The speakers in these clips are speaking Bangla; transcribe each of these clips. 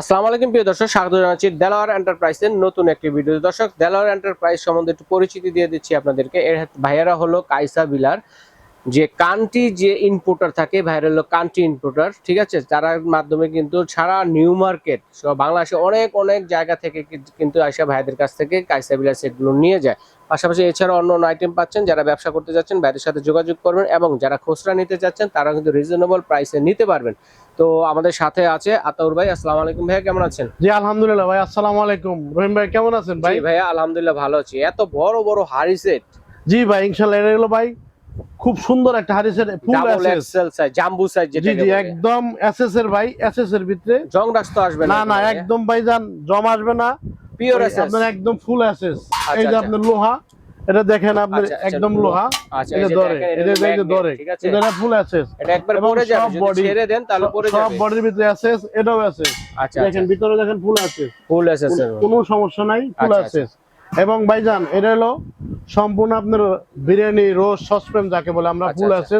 আসসালামু আলাইকুম, প্রিয় দর্শক, স্বাগত জানাচ্ছি দেলোয়ার এন্টারপ্রাইজের নতুন একটি ভিডিও দর্শক, দেলোয়ার এন্টারপ্রাইজ সম্বন্ধে একটু পরিচিতি দিয়ে দিচ্ছি আপনাদেরকে। এর ভাইয়েরা হলো কাইসা বিলার, যে কান্টি যে ইনপুটার থাকে ভাইরাল হলো কান্টি ইনপুটার ঠিক আছে? তার মাধ্যমে কিন্তু সারা নিউ মার্কেট বাংলাদেশে অনেক অনেক জায়গা থেকে কিন্তু আসা ভাইদের কাছ থেকে কাইসা বিলার সেটগুলো নিয়ে যায়। পাশাপাশি এছাড়া অন্য অন্য আইটেম পাচ্ছেন, যারা ব্যবসা করতে যাচ্ছেন, ভাইদের সাথে যোগাযোগ করবেন এবং যারা খুচরা নিতে চাচ্ছেন তারা কিন্তু রিজনেবল প্রাইসে নিতে পারবেন। তো আমাদের সাথে আছে আতাউর ভাই আসসালামু আলাইকুম ভাইয়া কেমন আছেন? জি আলহামদুলিল্লাহ ভাই আসসালামু আলাইকুম। রহিম ভাই কেমন আছেন ভাই? জি ভাইয়া আলহামদুলিল্লাহ ভালো আছি। এত বড় বড় হাড়ি সেট জি ভাই ইনশাআল্লাহ এটা হলো ভাই খুব সুন্দর একটা হারিসের full double X L size jumbo size যেটা জি জি একদম এসএস এর ভাই এসএস এর ভিতরে। জং ডাস তো আসবে না না একদম ভাইজান জমা আসবে না। পিওর এসএস আপনার একদম ফুল এসএস এই যে আচ্ছা। আপনার লোহা এটা দেখেন আপনার আচ্ছা, আচ্ছা, একদম লোহা। আচ্ছা এটা ধরে এটা এটা এই যে magnet, ধরে আছে? এটা ফুল এটা একবার যাবে সব যদি ছেড়ে দেন তাহলে পড়ে সব বডির ভিতরে এসএস এটাও আচ্ছা দেখেন ভিতরে দেখেন ফুল এসএস ফুল কোনো সমস্যা নাই ফুল আচ্ছা, এসএস এবং ভাইজান এটা হলো সম্পূর্ণ আপনার বিরিয়ানি রোজ সসপেন যাকে বলে আমরা আচ্ছা, ফুল আছে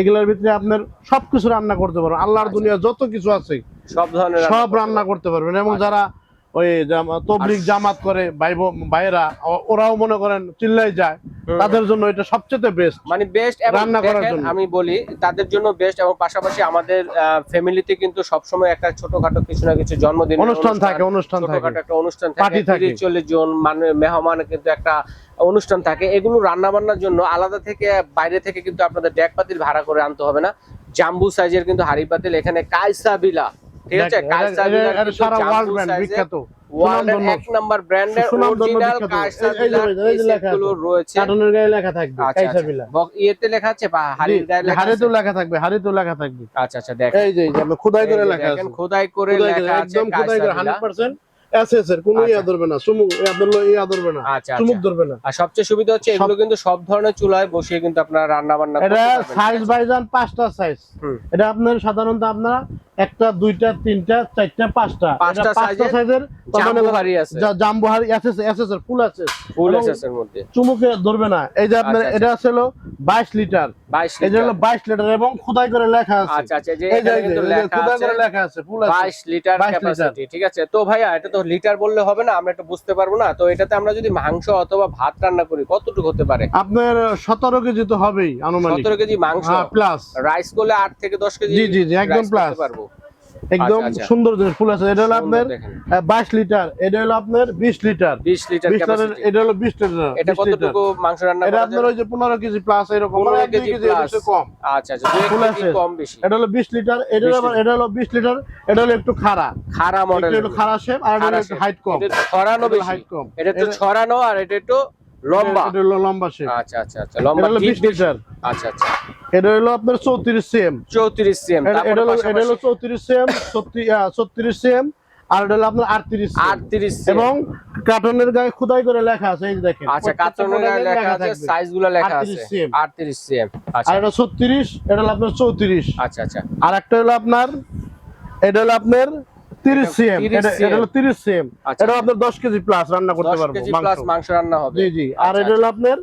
এগুলোর ভিতরে আপনার সবকিছু রান্না করতে পারবেন। আল্লাহর আচ্ছা। দুনিয়া যত কিছু আছে সব ধরনের সব রান্না করতে পারবেন। এবং আচ্ছা। যারা ওই আর- জামাত করে ভাই ভাইয়েরা ওরাও মনে করেন চিল্লাই যায়। তাদের জন্য এটা সবচেয়ে বেস্ট মানে বেস্ট এবং রান্না করার জন্য। আমি বলি তাদের জন্য বেস্ট এবং পাশাপাশি আমাদের ফ্যামিলিতে কিন্তু সবসময় একটা ছোটখাটো কিছু না কিছু জন্মদিন অনুষ্ঠান থাকে অনুষ্ঠান থাকে। ছোটখাটো একটা অনুষ্ঠান থাকে থাকে। তিরিশ চল্লিশ জন মানে মেহমান কিন্তু একটা অনুষ্ঠান থাকে। এগুলো রান্না বান্নার জন্য আলাদা থেকে বাইরে থেকে কিন্তু আপনাদের ডেক পাতিল ভাড়া করে আনতে হবে না। জাম্বু সাইজের কিন্তু হাড়ি পাতিল এখানে কাইসা বিলা ঠিক আছে সারা ওয়ার্ল্ড ব্র্যান্ড বিখ্যাত। ওয়ার্ল্ডের এক নাম্বার ব্র্যান্ডের অরিজিনাল লেখা রয়েছে। কার্টুনের গায়ে লেখা থাকবে কাইসা বিলা বক- ইয়েতে লেখা আছে বা হাড়ির গায়ে লেখা হাড়িতেও লেখা থাকবে হাড়িতেও লেখা থাকবে। আচ্ছা আচ্ছা দেখ এই যে এই খোদাই করে লেখা আছে। খোদাই করে লেখা আছে একদম খোদাই করে কাইসা বিলা। 100% এসএস এর কোনো ইয়া আচ্ছা। ধরবে না। ইয়া ধরবে না। আচ্ছা চুমুক আচ্ছা ধরবে না। আর সবচেয়ে সুবিধা হচ্ছে এগুলো কিন্তু সব ধরনের চুলায় বসিয়ে কিন্তু আপনারা রান্না বান্না এটা সাইজ বাইজান পাঁচটা সাইজ এটা আপনার সাধারণত আপনারা একটা দুইটা তিনটা চারটা পাঁচটা। পাঁচটা সাইজের সাইজের আছে। জাম্বু এসএস এসএস এর ফুল আছে ফুল এসএস এর মধ্যে। চুমুকে ধরবে না। এই যে আপনার। এটা হলো 22 লিটার। 22 এই হলো 22 লিটার এবং খোদাই করে লেখা আছে। আচ্ছা আচ্ছা এই যে খোদাই করে লেখা আছে ফুল আছে 22 লিটার 22 লিটার। ক্যাপাসিটি ঠিক আছে। তো ভাইয়া এটা তো লিটার বললে হবে না আমরা একটু বুঝতে পারব না। তো এটাতে আমরা যদি মাংস অথবা ভাত রান্না করি কতটুকু হতে পারে? আপনার 17 কেজি তো হবেই আনুমানিক। 17 কেজি মাংস হ্যাঁ প্লাস রাইস করলে আট থেকে 10 কেজি জি, জি, জি, একদম প্লাস পারব। একদম আচ্ছা, আচ্ছা। সুন্দর জিনিস ফুল আছে এটা হলো আপনার দেখেন। আহ, 22 লিটার এটা হলো আপনার 20 লিটার। 20 লিটার 20 লিটারের ক্যাপাসিটি এটা হলো 20 লিটার এটা কতটুকু মাংস রান্না এটা করা আপনার ওই যে 15 কেজি প্লাস এরকম। 15 মানে কেজি কম। আচ্ছা আচ্ছা কেজি কম বেশি। এটা হলো 20 লিটার এটা আবার এটা হলো 20 লিটার এটা হলো একটু খাড়া। খাড়া মডেল একটু একটু খাড়া শেপ আর এটা একটু হাইট কম। এটা ছড়ানো বেশি। হাইট কম। এটা একটু ছড়ানো আর এটা একটু লম্বা? এটা হলো লম্বা শেপ আচ্ছা আচ্ছা আচ্ছা লম্বা হলো ঠিক 20 লিটার আচ্ছা আচ্ছা। এটা হলো আপনার 34 সিএম 34 সিএম এটা হলো এটা হলো 34 সিএম 36 সিএম আর এটা হলো আপনার 38 সিএম 38 এবং কার্টনের গায়ে খোদাই করে লেখা আছে এই দেখেন। আচ্ছা কার্টুনের গায়ে লেখা আছে। সাইজগুলো লেখা আছে। CM 38 সিএম আচ্ছা। আর এটা 36 এটা হলো আপনার 34 আচ্ছা আচ্ছা। আর একটা হলো আপনার এটা হলো আপনার 30 সিএম এটা এটা হলো 30 সিএম। আচ্ছা। এটা আপনার 10 কেজি প্লাস রান্না করতে 10 পারব মাংস। প্লাস মাংস রান্না হবে। জি জি। আর আচ্ছা, এটা হলো আপনার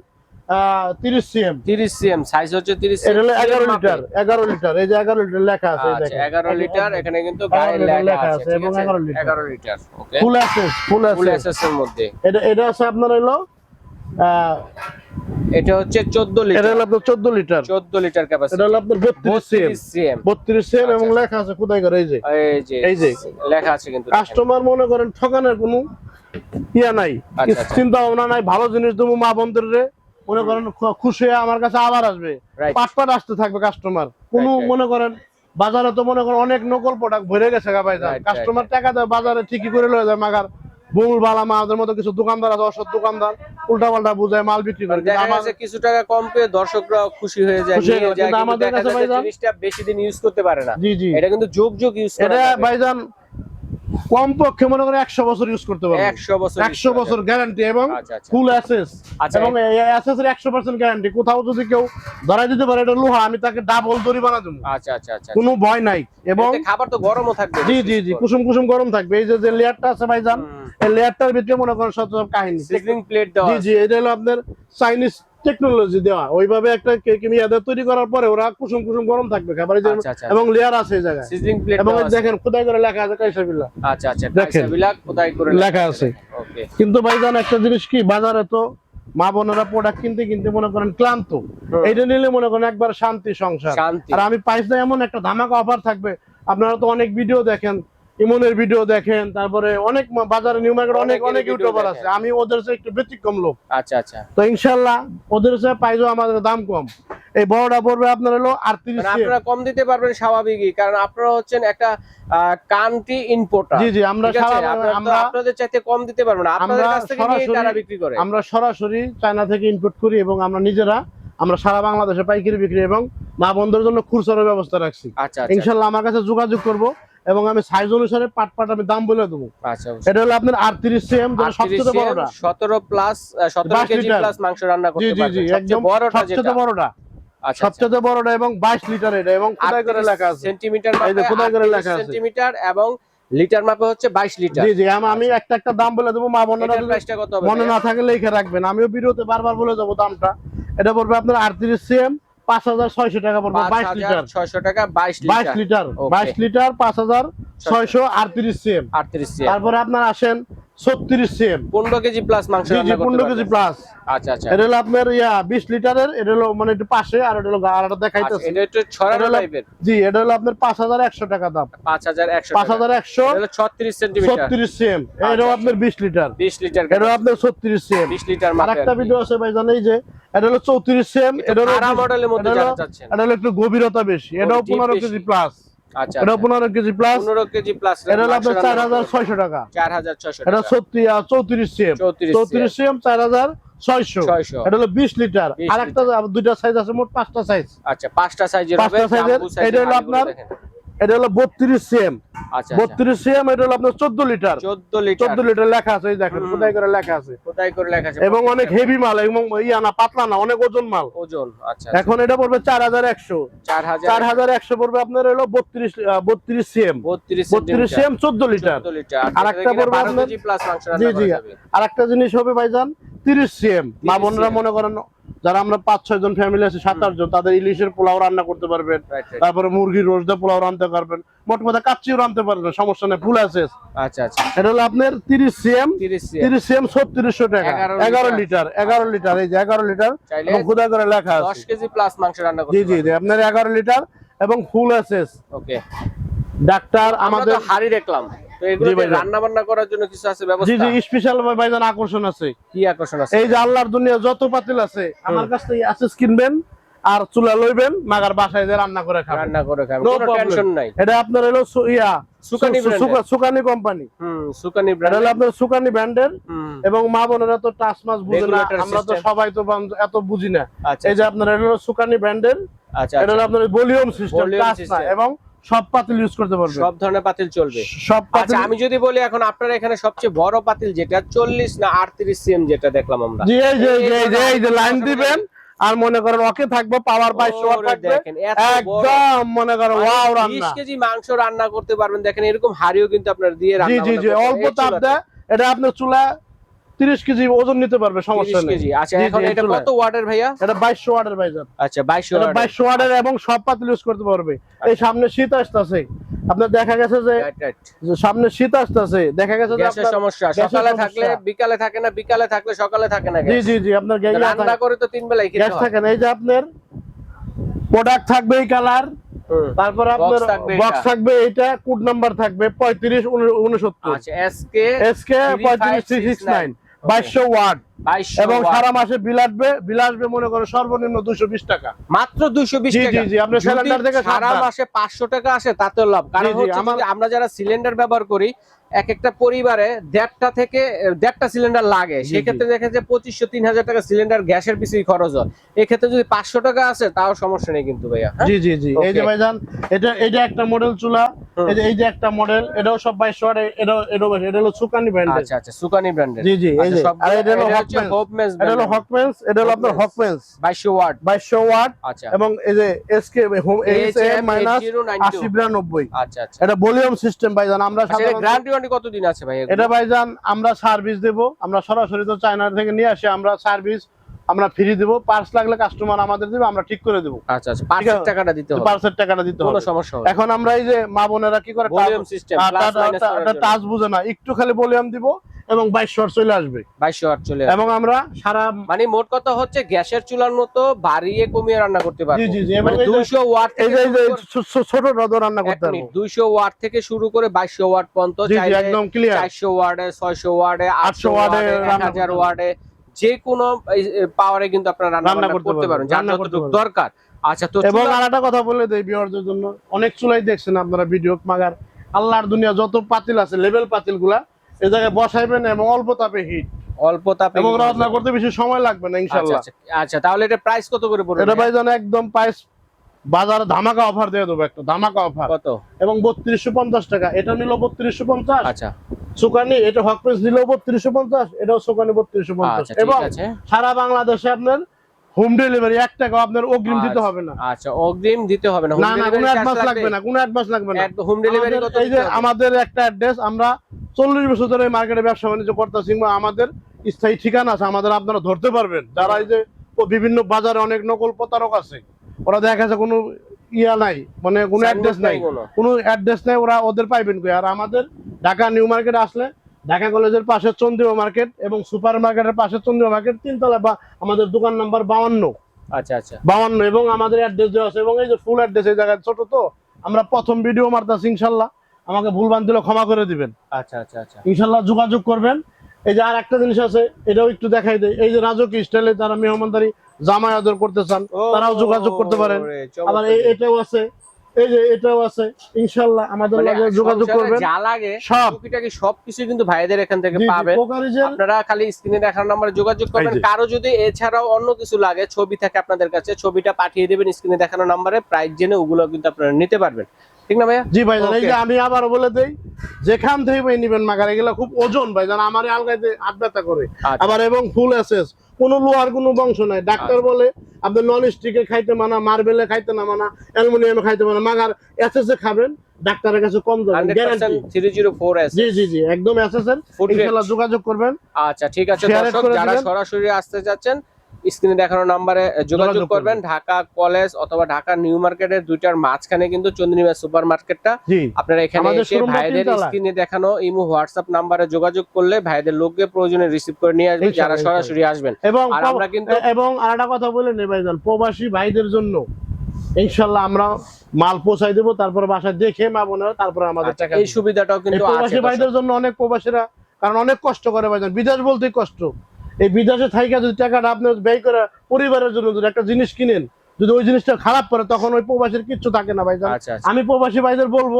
আহ, 30 সিএম। 30 সিএম সাইজ হচ্ছে 30 এটা হলো CM 11 লিটার 11 লিটার। এই যে 11 লিটার লেখা আছে আচ্ছা দেখেন। 11 লিটার এখানে কিন্তু গায়ে লেখা আছে এবং আছে? 11 litre. 11 litre okay full S S full full S S এর মধ্যে। এটা এটা আছে আপনার হলো আহ, এটা হচ্ছে 14 এটা লিটার হলো আপনার 14 লিটার। 14 লিটার এটা ক্যাপাসিটি হলো আপনার 32 সিএম 32 সিএম এবং আচ্ছা। লেখা আছে খোদাই করে? এই যে। এই যে এই যে। লেখা আছে কিন্তু। কাস্টমার মনে করেন ঠকানোর কোনো ইয়া নাই। আচ্ছা, আচ্ছা। চিন্তা ভাবনা নাই। ভালো জিনিস দেবো মা বন্ধুরে মনে করেন খুশি হয়ে আমার কাছে আবার আসবে। Right. পাট পাট আসতে থাকবে কাস্টমার কোনো. মনে করেন বাজারে তো মনে করেন অনেক নকল প্রোডাক্ট ভরে গেছে গা ভাই কাস্টমার টাকা দেয় বাজারে ঠিকই করে লয়ে যায় মাগার বুল বালা মাদের মতো কিছু দোকানদার আছে অসৎ দোকানদার। উল্টা পাল্টা বুঝায় মাল বিক্রি করে দেখা আমার- যাচ্ছে কিছু টাকা কম পেয়ে দর্শকরা খুশি হয়ে যায় কিন্তু আমাদের কাছে ভাইজান- জিনিসটা বেশি দিন ইউজ করতে পারে না। জি জি। এটা কিন্তু যোগ যোগ ইউজ এটা ভাইজান কম পক্ষে মনে করেন একশো বছর ইউজ করতে পারবে। 100 বছর একশো বছর গ্যারান্টি এবং আচ্ছা, আচ্ছা। ফুল অ্যাসেস আচ্ছা, এবং অ্যাসেস এর একশো পার্সেন্ট গ্যারান্টি কোথাও যদি কেউ ধরাই দিতে পারে এটা লোহা আমি তাকে ডাবল দড়ি বানা দেবো। আচ্ছা আচ্ছা আচ্ছা। কোনো ভয় নাই। এবং খাবার তো গরমও থাকবে জি জি জি কুসুম কুসুম গরম থাকবে। এই যে লেয়ারটা আছে ভাইজান। এই লেয়ারটার ভিতরে মনে করেন সব কাহিনী। প্লেট দেওয়া জি। জি এটা হলো আপনার চাইনিজ টেকনোলজি দেওয়া। ওইভাবে একটা কেমিয়াদের তৈরি করার পরে ওরা কুসুম কুসুম গরম থাকবে খাবারের জন্য আচ্ছা আচ্ছা এবং লেয়ার আছে এই জায়গায়। এবং দেখেন খোদাই করে লেখা আছে কাইসাবিল্লা আচ্ছা আচ্ছা দেখেন। কাইসা বিলাক খোদাই করে লেখা আছে। ওকে কিন্তু ভাইজান একটা জিনিস কি বাজারে তো মা বোনেরা প্রোডাক্ট কিনতে কিনতে মনে করেন ক্লান্ত। এইটা নিলে মনে করেন একবার শান্তি সংসার। আর আমি পাইস না এমন একটা ধামাকা অফার থাকবে। আপনারা তো অনেক ভিডিও দেখেন ইমনের ভিডিও দেখেন তারপরে অনেক বাজারে নিউ মার্কেট অনেক অনেক ইউটিউবার আছে। আমি ওদের চেয়ে একটু ব্যতিক্রম লোক। আচ্ছা আচ্ছা। তো ইনশাল্লাহ ওদের চেয়ে পাইজো আমাদের দাম কম। এই বড়টা পড়বে আপনার হলো আটত্রিশ মানে আপনারা কম দিতে পারবেন স্বাভাবিকই কারণ আপনারা হচ্ছেন একটা কান্ট্রি ইম্পোর্টার জি জি আমরা আমরা আপনাদের চাইতে কম দিতে পারবেন না। আপনাদের কাছ থেকে সরাসরি- তারা বিক্রি করে। আমরা সরাসরি চায়না থেকে ইনপুট করি এবং আমরা নিজেরা আমরা সারা বাংলাদেশে পাইকারি বিক্রি এবং মা বন্ধুর জন্য খুচরার ব্যবস্থা রাখছি। আচ্ছা আচ্ছা। ইনশাল্লাহ আমার কাছে যোগাযোগ করব। এবং আমি সাইজ অনুসারে পাট পাট আমি দাম বলে দেবো। আচ্ছা এটা হলো আপনার আটত্রিশ সিএম সবচেয়ে বড়টা। সতেরো প্লাস সতেরো কেজি প্লাস মাংস রান্না করতে পারবেন। একদম বড়টা সবচেয়ে বড়টা। আচ্ছা আচ্ছা। সবচেয়ে বড়টা এবং বাইশ লিটার এটা এবং খোদাই করে লেখা আছে। সেন্টিমিটার এই যে খোদাই করে লেখা আছে। সেন্টিমিটার এবং লিটার মাপে হচ্ছে 22 লিটার জি জি আমি- একটা একটা দাম বলে দেবো মা বোনেরা প্রাইসটা কত হবে মনে না থাকে লিখে রাখবেন। আমিও ভিডিওতে বারবার বলে দেবো দামটা। এটা পড়বে আপনার আটত্রিশ সিএম পাঁচ হাজার ছয়শো টাকা পড়বে বাইশ লিটার। 5600 টাকা 22 বাইশ লিটার। লিটার বাইশ লিটার পাঁচ হাজার ছয়শো। আটত্রিশ সিএম। আটত্রিশ তারপরে আপনার আসেন সিএম 15 কেজি প্লাস মাংস জি জি রান্না করতে পনেরো কেজি প্লাস আচ্ছা আচ্ছা। এটা হলো আপনার ইয়া বিশ লিটারের এটা হলো মানে একটু পাশে আর এটা হলো আচ্ছা, দেখাইতেছে। এটা একটু ছড়ানো টাইপের জি এটা হলো আপনার টাকা দাম। 5100 পাঁচ হাজার একশো এটা হলো 36 সেন্টিমিটার ছত্রিশ সিএম। আপনার বিশ লিটার। 20 লিটার এটাও আপনার ছত্রিশ সিএম 20 লিটার। ভিডিও আছে ভাই জানেন যে এটা হলো সিএম এটা হলো মডেলের মধ্যে এটা হলো- এটা হলো একটু গভীরতা বেশি। এটাও deep পনেরো বেশি। কেজি প্লাস আচ্ছা আচ্ছা। কেজি প্লাস 15 কেজি প্লাস এটা টাকা। 4600 এটা টাকা। সত্যি চৌত্রিশ সিএম। 34 সিএম। চার হাজার ছয়শো। এটা হলো বিশ লিটার। আর একটা দুইটা সাইজ আছে মোট পাঁচটা সাইজ আচ্ছা পাঁচটা সাইজের হবে সাইজের, এটা হলো আপনার। এটা হলো বত্রিশ সিএম। আচ্ছা বত্রিশ সিএম এটা হলো আপনার চোদ্দ লিটার। চোদ্দ লিটার। লেখা আছে দেখেন কোথায় করে লেখা আছে। কোথায় করে লেখা আছে? এবং অনেক হেভি মাল এবং ইয়া না পাতলা না অনেক ওজন মাল। ওজন আচ্ছা এখন এটা পড়বে চার হাজার একশো। চার হাজার একশো পড়বে আপনার হলো বত্রিশ বত্রিশ সিএম। 32 বত্রিশ সিএম চোদ্দ লিটার। 14 লিটার। আর একটা পড়বে আপনার- জি জি। আর একটা জিনিস হবে ভাইজান তিরিশ সিএম। মা 30 বোনরা মনে করেন যারা আমরা পাঁচ ছয় জন ফ্যামিলি আছে সাত আট জন তাদের ইলিশের পোলাও রান্না করতে পারবেন তারপরে মুরগির রোজদা পোলাও রানতে পারবেন মোট কথা কাচ্চিও রানতে পারবেন সমস্যা নেই ফুল আছে আচ্ছা আচ্ছা। এটা হলো আপনার তিরিশ সিএম তিরিশ সিএম ছত্রিশশো টাকা। এগারো লিটার। এগারো লিটার এই যে এগারো লিটার খুদা করে লেখা 10 আছে কেজি প্লাস মাংস রান্না করতে জি জি জি আপনার এগারো লিটার এবং ফুল আছে ওকে ডাক্তার আমাদের হাড়ি দেখলাম। রান্না করার জন্য কিছু আছে ব্যবস্থা? জি স্পেশাল ভাইজান আকর্ষণ আছে। কি আকর্ষণ আছে? এই যে আল্লাহর দুনিয়া যত পাতিল আছে আমার কাছ থেকে কিনবেন আর চুলা লইবেন মাগার বাসায় যে রান্না করে খাবেন। রান্না করে খাবেন কোনো টেনশন নাই। এটা আপনার হলো ইয়া সুকানি সুকানি কোম্পানি হুম সুকানি ব্র্যান্ড হলো আপনার সুকানি ব্র্যান্ডের এবং মা বোনেরা তো টাচ মাছ বুঝে না আমরা তো সবাই তো এত বুঝি না। আচ্ছা এই যে আপনার এটা হলো সুকানি ব্র্যান্ডের আচ্ছা এটা হলো আপনার ভলিউম সিস্টেম না। এবং সব পাতিল ইউজ করতে পারবেন সব ধরনের পাতিল চলবে। সব পাতিল আচ্ছা আমি যদি বলি এখন আপনার এখানে সবচেয়ে বড় পাতিল যেটা চল্লিশ না আটত্রিশ সিএম যেটা দেখলাম আমরা? জি এই যে এই যে- লাইন দিবেন আর মনে করেন ওকে থাকবে পাওয়ার বাইশশো ওয়াট ওরে থাকবে। দেখেন, একদম মনে করেন ওয়াও বিশ রান্না। কেজি মাংস রান্না করতে পারবেন দেখেন এরকম হাড়িও কিন্তু আপনার দিয়ে জি রান্না জি বান্না জি অল্প তাপ। দেয় এটা আপনার চুলা তিরিশ কেজি ওজন নিতে পারবে সমস্যা 30 নেই। কেজি। আচ্ছা এখন এটা কত ওয়াটের ভাইয়া? এটা বাইশশো ওয়াটের ভাইজান আচ্ছা বাইশশো এটা বাইশশো ওয়াটের এবং সব পাতিল ইউজ করতে পারবে। এই সামনে শীত আসতেছে। আপনার দেখা গেছে যে সামনে শীত আসতেছে। দেখা গেছে যে আপনার- সমস্যা। সকালে থাকলে বিকালে থাকে না বিকালে থাকলে সকালে থাকে না জি জি জি আপনার গ্যাস রান্না করে তো তিন বেলায় খেতে গ্যাস থাকে না। এই যে আপনার প্রোডাক্ট থাকবে এই কালার। তারপর আপনার বক্স। থাকবে এটা কোড নাম্বার থাকবে পঁয়ত্রিশ উনসত্তর। আচ্ছা এসকে এসকে পঁয়ত্রিশ সিক্স নাইন বাইশশো ওয়াট এবং সারা মাসে বিল আসবে বিল আসবে মনে করো সর্বনিম্ন দুশো বিশ টাকা। মাত্র দুইশো বিশ জি, টাকা। জি, জি, আপনার সিলিন্ডার থেকে সারা মাসে পাঁচশো টাকা আসে তাতেও লাভ। কারণ আমরা যারা সিলিন্ডার ব্যবহার করি এক একটা পরিবারে দেড়টা থেকে দেড়টা সিলিন্ডার লাগে। সেক্ষেত্রে দেখা যায় পঁচিশশো তিন হাজার টাকা সিলিন্ডার গ্যাসের পিছিয়ে খরচ হয়। এক্ষেত্রে যদি পাঁচশো টাকা আসে তাও সমস্যা নেই কিন্তু ভাইয়া। হ্যাঁ? জি জি। জি এই যে ভাইজান এটা এটা একটা মডেল চুলা। এই যে এই যে একটা মডেল এটাও সব এটাও এটাও এটা হলো সুকানি ব্র্যান্ডের আচ্ছা আচ্ছা সুকানি ব্র্যান্ডের জি জি এই যে আর এটা হলো হকমেন্স এটা হলো হকমেন্স এটা হলো আপনার হকমেন্স বাইশশো ওয়াট বাইশশো ওয়াট আচ্ছা। এবং এই যে এসকে মাইনাস 8092 বিরানব্বই। আচ্ছা আচ্ছা। এটা ভলিউম সিস্টেম ভাইজান আমরা আচ্ছা সাধারণত গ্যারান্টি ওয়ারেন্টি কতদিন আছে ভাই এটা ভাইজান আমরা সার্ভিস দেব আমরা সরাসরি তো চায়না থেকে নিয়ে আসি আমরা সার্ভিস আমরা ফ্রি দেবো পার্স লাগলে কাস্টমার আমাদের দেবে আমরা ঠিক করে দেবো। আচ্ছা আচ্ছা পাঁচশো টাকাটা দিতে হবে। পার্সের টাকাটা দিতে কোনো হবে। সমস্যা হবে এখন আমরা এই যে মা বোনেরা কি করে ভলিউম সিস্টেম টাচ বুঝে না একটু খালি ভলিউম দিব এবং বাইশ শর্ট চলে আসবে। 2200 ওয়াট চলে এবং আমরা সারা মানে মোট কথা হচ্ছে গ্যাসের চুলার মতো বাড়িয়ে কমিয়ে রান্না করতে পারব। জি জি জি এবং মানে এই যে- 200 ওয়াট এই থেকে যে শুরু করে- ছো- ছো- ছোট রদ রান্না করতে পারব। মিনিট, 200 ওয়াট থেকে শুরু করে 2200 ওয়াট পর্যন্ত জি জি চাইলে একদম ক্লিয়ার 400 ওয়াটে 600 ওয়াটে 800 800 ওয়াটে ওয়াটে 1000 ওয়াটে যে কোনো পাওয়ারে কিন্তু আপনারা রান্না করতে পারেন রান্না করতে দরকার। আচ্ছা তো এবং চুলা- আর একটা কথা বলে দেই বিয়ারদের জন্য অনেক চুলাই দেখছেন আপনারা ভিডিও মাগার আল্লাহর দুনিয়া যত পাতিল আছে লেভেল পাতিলগুলা এই জায়গায় বসাইবেন এবং অল্প তাপে হিট অল্প তাপে এবং রান্না করতে বেশি সময় লাগবে না আচ্ছা ইনশাআল্লাহ। আচ্ছা আচ্ছা তাহলে এটা প্রাইস কত করে পড়বে? এটা ভাই জানো একদম প্রাইস বাজারে ধামাকা অফার দিয়ে দেবো একটা ধামাকা অফার কত? এবং বত্রিশশো পঞ্চাশ টাকা এটা নিল বত্রিশশো পঞ্চাশ। আচ্ছা। সুকানি এটা হক প্রেস বত্রিশশো পঞ্চাশ এটাও সুকানি বত্রিশশো পঞ্চাশ। আচ্ছা এবং সারা বাংলাদেশে আপনার হোম ডেলিভারি এক টাকা আপনার অগ্রিম দিতে হবে না। আচ্ছা অগ্রিম দিতে হবে না না না কোনো অ্যাডভান্স লাগবে না কোনো অ্যাডভান্স লাগবে না। হোম ডেলিভারি কত এই যে আমাদের একটা অ্যাড্রেস আমরা চল্লিশ বছর ধরে মার্কেটে ব্যবসা বাণিজ্য করতেছি আমাদের স্থায়ী ঠিকানা আছে আমাদের আপনারা ধরতে পারবেন। যারা এই যে বিভিন্ন বাজারে অনেক নকল প্রতারক আছে ওরা দেখা যাচ্ছে কোনো ইয়া নাই মানে কোনো অ্যাড্রেস নাই। কোনো। অ্যাড্রেস নাই ওরা ওদের পাইবেন কই? আর আমাদের ঢাকা নিউ মার্কেট আসলে ঢাকা কলেজের পাশে চন্দ্রিমা মার্কেট এবং সুপার মার্কেটের পাশে চন্দ্রিমা মার্কেট তিনতলা বা আমাদের দোকান নাম্বার বাউান্ন আচ্ছা আচ্ছা। বাউান্ন এবং আমাদের অ্যাড্রেস দেওয়া আছে এবং এই যে ফুল অ্যাড্রেস এই জায়গায় ছোট তো আমরা প্রথম ভিডিও মারতাছি ইনশাল্লাহ। আমাকে ভুল বান দিলে ক্ষমা করে দিবেন। আচ্ছা আচ্ছা আচ্ছা। ইনশাল্লাহ যোগাযোগ করবেন। এই যে আর একটা জিনিস আছে এটাও একটু দেখাই দেয় এই যে রাজকীয় স্টাইলে যারা মেহমানদারি জামাই আদর করতে চান তারাও যোগাযোগ করতে পারেন। আবার এটাও আছে এই যে এটাও আছে আমাদের মানে যোগাযোগ করবেন। যা লাগে সব। টুকিটাকি সবকিছু কিন্তু ভাইদের এখান থেকে পাবেন। আপনারা খালি স্ক্রিনে দেখার নাম্বারে যোগাযোগ করবেন। কারও যদি এছাড়াও অন্য কিছু লাগে ছবি থাকে আপনাদের কাছে ছবিটা পাঠিয়ে দেবেন স্ক্রিনে দেখানো নাম্বারে প্রাইস জেনে ওগুলো কিন্তু আপনারা নিতে পারবেন। ঠিক না ভাইয়া? জি ভাই এই যে আমি আবার বলে দেই যেখান থেকে ভাই নিবেন মাগার এগুলা খুব ওজন ভাই জান আমার আলগাইতে ব্যথা করে। আচ্ছা। আবার এবং ফুল এসএস কোনো লোহার কোনো বংশ নাই। ডাক্তার বলে আপনি নন স্টিকে খাইতে মানা মার্বেলে খাইতে না মানা অ্যালুমিনিয়ামে খাইতে মানা মাগার এ খাবেন ডাক্তারের কাছে কম যাবেন guarantee percent three zero four S জি জি জি একদম এসএস এর Food grade। ইনশাআল্লাহ যোগাযোগ করবেন। আচ্ছা ঠিক আছে দর্শক যারা সরাসরি আসতে যাচ্ছেন স্ক্রিনে দেখানো নাম্বারে যোগাযোগ করবেন। ঢাকা কলেজ অথবা ঢাকা নিউ মার্কেটের দুইটার মাঝখানে কিন্তু চন্দ্রিমা সুপার মার্কেটটা। আপনারা এখানে এসে ভাইদের স্ক্রিনে দেখানো ইমো হোয়াটসঅ্যাপ নাম্বারে যোগাযোগ করলে ভাইদের লোককে প্রয়োজনে রিসিভ করে নিয়ে আসবেন যারা সরাসরি আসবেন। এবং আর আমরা কিন্তু এবং আর একটা কথা বলে নেই ভাইজান প্রবাসী ভাইদের জন্য ইনশাল্লাহ আমরা মাল পৌঁছাই দেবো তারপর বাসায় দেখে মা বোনেরা তারপর আমাদের আচ্ছা, টাকা এই সুবিধাটাও কিন্তু প্রবাসী ভাইদের জন্য অনেক প্রবাসীরা কারণ অনেক কষ্ট করে ভাইজান বিদেশ বলতেই কষ্ট। এই বিদেশে থাইকা যদি টাকাটা আপনি ব্যয় করে পরিবারের জন্য যদি একটা জিনিস কিনেন যদি ওই জিনিসটা খারাপ করে তখন ওই প্রবাসীর কিচ্ছু থাকে না ভাইজান। আচ্ছা আচ্ছা। আমি প্রবাসী ভাইদের বলব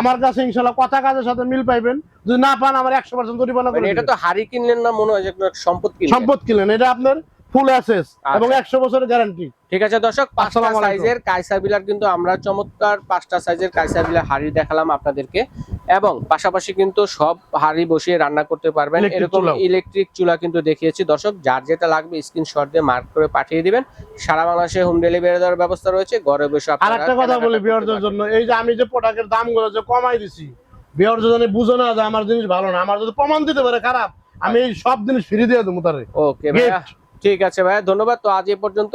আমার কাছে ইনশাল্লাহ কথা কাজের সাথে মিল পাইবেন। যদি না পান আমার একশো পার্সেন্ট জরিমানা মানে এটা তো হারি কিনলেন না মনে হয় যে সম্পদ কিনলেন? সম্পদ কিনলেন। এটা আপনার ফুল অ্যাসেস এবং একশো বছরের গ্যারান্টি ঠিক আছে দর্শক পাঁচটা সাইজের কাইসা বিলার কিন্তু আমরা চমৎকার পাঁচটা সাইজের কাইসা বিলার হাড়ি দেখালাম আপনাদেরকে। এবং পাশাপাশি কিন্তু সব হাড়ি বসিয়ে রান্না করতে পারবেন। এরকম ইলেকট্রিক চুলা কিন্তু দেখিয়েছি। দর্শক যার যেটা লাগবে স্ক্রিনশট দিয়ে মার্ক করে পাঠিয়ে দিবেন। সারা বাংলাদেশে হোম ডেলিভারি দেওয়ার ব্যবস্থা রয়েছে। ঘরে বসে আর আপনারা একটা কথা বলি বিয়ারদের জন্য। এই যে আমি যে প্রোডাক্টের দামগুলো যে কমাই দিছি বিয়ারদের জন্য বুঝো না যে আমার জিনিস ভালো না। আমার যদি প্রমাণ দিতে পারে খারাপ। আমি এই সব জিনিস ফ্রি দিয়ে দেবো তারে। ওকে ভাইয়া। ঠিক আছে ভাই ধন্যবাদ। তো আজ এ পর্যন্ত